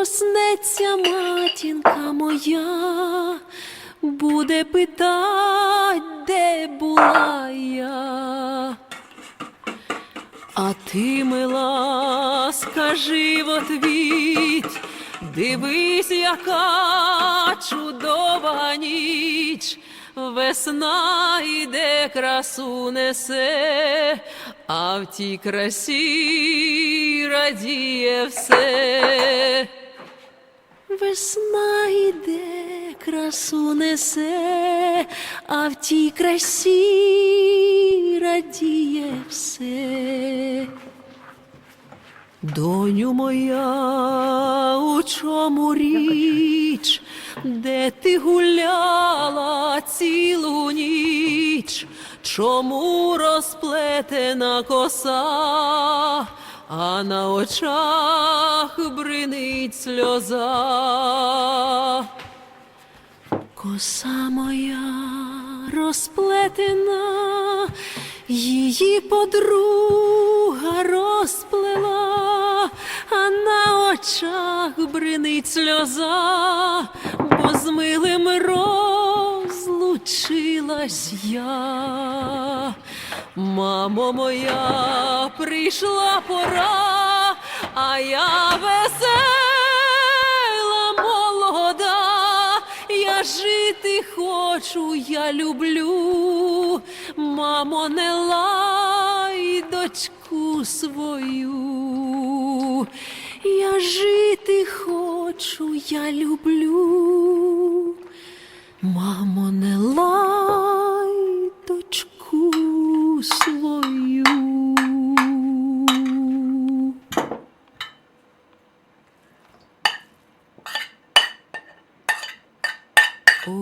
проснеться матінка моя, буде питать, де була я. А ти, мила, скажи в отвіть, дивись, яка чудова ніч, весна йде, красу несе, а в тій красі радіє все. Весна йде, красу несе, а в тій красі радіє все. Доню моя, у чому річ, де ти гуляла цілу ніч, чому розплетена коса, а на очах бринить сльоза. Коса моя розплетена, її подруга розплела, а на очах бринить сльоза, бо з милим розлучилась я. Мамо моя, прийшла пора, а я весела молода, я жити хочу, я люблю, мамо, не лай дочку свою, я жити хочу, я люблю, мамо, не лай дочку свою.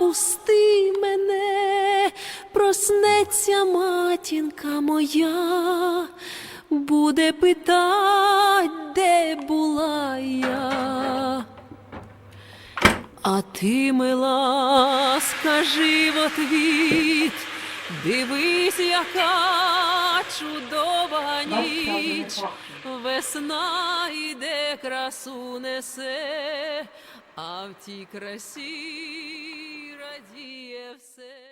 пусти мене, проснеться матінка моя, буде питать, де була я. А ти, мила, скажи в отвіт, дивись, яка чудова ніч, весна йде, красу несе, а в тій красі радіє все.